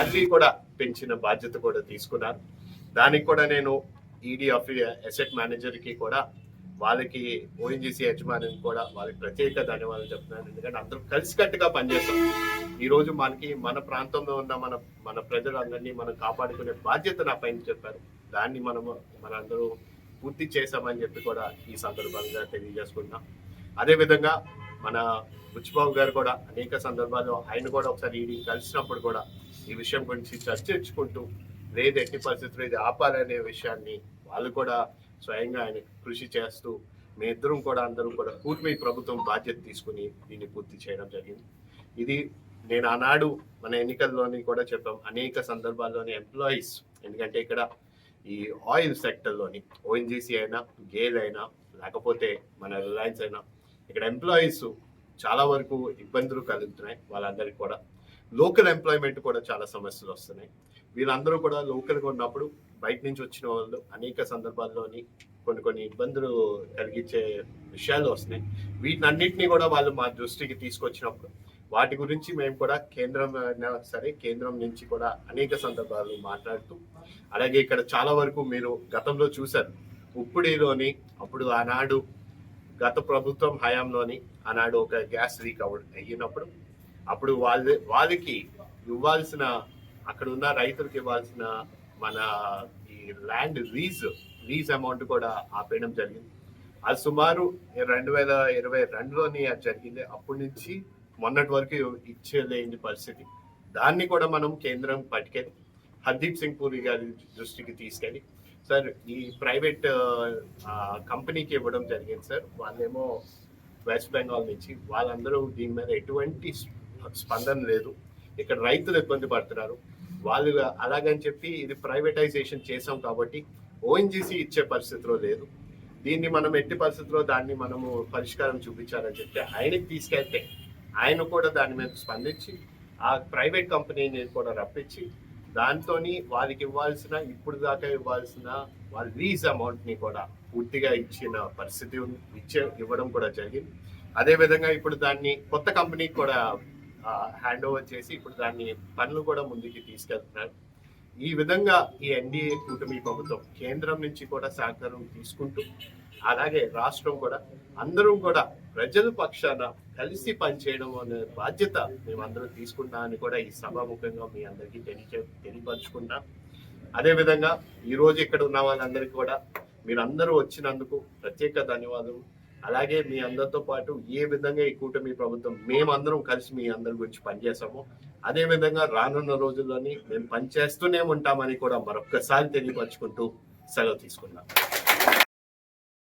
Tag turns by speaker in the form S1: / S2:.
S1: Salary కూడా పెంచిన బాధ్యత కూడా తీసుకున్నారు. దానికి కూడా నేను ఈడీ ఆఫ్ అసెట్ మేనేజర్కి కూడా వాళ్ళకి ఓఎన్జీసీ యజమానికి కూడా వాళ్ళకి ప్రత్యేక ధన్యవాదాలు చెప్తున్నాను. ఎందుకంటే అందరూ కలిసికట్టుగా పనిచేస్తాం. ఈ రోజు మనకి మన ప్రాంతంలో ఉన్న మన మన ప్రజలందరినీ మనం కాపాడుకునే బాధ్యత నా పైన చెప్పారు. దాన్ని మనము మనందరూ పూర్తి చేశామని చెప్పి కూడా ఈ సందర్భంగా తెలియజేసుకుంటున్నాం. అదేవిధంగా మన బుచ్చిబాబు గారు కూడా అనేక సందర్భాల్లో ఆయన కూడా ఒకసారి ఈడీ కలిసినప్పుడు కూడా ఈ విషయం గురించి చర్చించుకుంటూ లేదు ఎట్టి పరిస్థితులు ఇది ఆపాలనే విషయాన్ని వాళ్ళు కూడా స్వయంగా ఆయన కృషి చేస్తూ మీ ఇద్దరం కూడా అందరం కూడా కూటమి ప్రభుత్వం బాధ్యత తీసుకుని దీన్ని పూర్తి చేయడం జరిగింది. ఇది నేను ఆనాడు మన ఎన్నికల్లోని కూడా చెప్పాం అనేక సందర్భాల్లోని ఎంప్లాయీస్ ఎందుకంటే ఇక్కడ ఈ ఆయిల్ సెక్టర్లోని ఓఎన్జీసీ అయినా గేల్ అయినా లేకపోతే మన రిలయన్స్ అయినా ఇక్కడ ఎంప్లాయీస్ చాలా వరకు ఇబ్బందులు కలుగుతున్నాయి వాళ్ళందరికీ కూడా. లోకల్ ఎంప్లాయ్మెంట్ కూడా చాలా సమస్యలు వస్తున్నాయి. వీళ్ళందరూ కూడా లోకల్గా ఉన్నప్పుడు బయట నుంచి వచ్చిన వాళ్ళు అనేక సందర్భాల్లోని కొన్ని కొన్ని ఇబ్బందులు కలిగించే విషయాలు వస్తున్నాయి. వీటినన్నింటినీ కూడా వాళ్ళు మా దృష్టికి తీసుకొచ్చినప్పుడు వాటి గురించి మేము కూడా కేంద్రం అయినా సరే కేంద్రం నుంచి కూడా అనేక సందర్భాలు మాట్లాడుతూ అలాగే ఇక్కడ చాలా వరకు మీరు గతంలో చూశారు. ఉప్పుడిలోని అప్పుడు ఆనాడు గత ప్రభుత్వం హయాంలోని ఆనాడు ఒక గ్యాస్ లీక్ అవ అయినప్పుడు అప్పుడు వాళ్ళ వాళ్ళకి ఇవ్వాల్సిన అక్కడ ఉన్న రైతులకు ఇవ్వాల్సిన మన ఈ ల్యాండ్ లీజ్ లీజ్ అమౌంట్ కూడా ఆపేయడం జరిగింది. అది సుమారు రెండు వేల ఇరవై రెండులోని అది జరిగింది. అప్పటి నుంచి మొన్నటి వరకు ఇచ్చేలేని పరిస్థితి. దాన్ని కూడా మనం కేంద్రం పట్టుకెళ్ళి హర్దీప్ సింగ్ పూరి గారి దృష్టికి తీసుకెళ్ళి సార్ ఈ ప్రైవేట్ కంపెనీకి ఇవ్వడం జరిగింది సార్. వాళ్ళేమో వెస్ట్ బెంగాల్ నుంచి వాళ్ళందరూ దీని మీద ఎటువంటి స్పందన లేదు. ఇక్కడ రైతులు ఇబ్బంది పడుతున్నారు. వాళ్ళు అలాగని చెప్పి ఇది ప్రైవేటైజేషన్ చేసాం కాబట్టి ఓఎన్జీసీ ఇచ్చే పరిస్థితిలో లేదు. దీన్ని మనం ఎట్టి పరిస్థితిలో దాన్ని మనము పరిష్కారం చూపించాలని చెప్తే ఆయనకి తీసుకెళ్తే ఆయన కూడా దాని మీద స్పందించి ఆ ప్రైవేట్ కంపెనీని కూడా రప్పించి దాంతో వారికి ఇవ్వాల్సిన ఇప్పుడు దాకా ఇవ్వాల్సిన వాళ్ళ లీజ్ అమౌంట్ని కూడా పూర్తిగా ఇచ్చిన పరిస్థితి ఇచ్చే ఇవ్వడం కూడా జరిగింది. అదే విధంగా ఇప్పుడు దాన్ని కొత్త కంపెనీకి కూడా హ్యాండ్ ఓవర్ చేసి ఇప్పుడు దాన్ని పనులు కూడా ముందుకి తీసుకెళ్తున్నారు. ఈ విధంగా ఈ ఎన్డీఏ కూటమి ప్రభుత్వం కేంద్రం నుంచి కూడా సహకారం తీసుకుంటూ అలాగే రాష్ట్రం కూడా అందరం కూడా ప్రజల పక్షాన కలిసి పనిచేయడం అనే బాధ్యత మేమందరం తీసుకుంటామని కూడా ఈ సభాముఖంగా మీ అందరికీ తెలియ తెలియపరుచుకుంటాం. అదేవిధంగా ఈ రోజు ఇక్కడ ఉన్న వాళ్ళందరికీ కూడా మీరందరూ వచ్చినందుకు ప్రత్యేక ధన్యవాదాలు అలాగే మీ అందరితో పాటు ఏ విధంగా ఈ కూటమి ప్రభుత్వం మేమందరం కలిసి మీ అందరి గురించి పనిచేసామో అదే విధంగా రానున్న రోజుల్లోని మేము పనిచేస్తూనే ఉంటామని కూడా మరొక్కసారి తెలియపరుచుకుంటూ సెలవు తీసుకున్నాం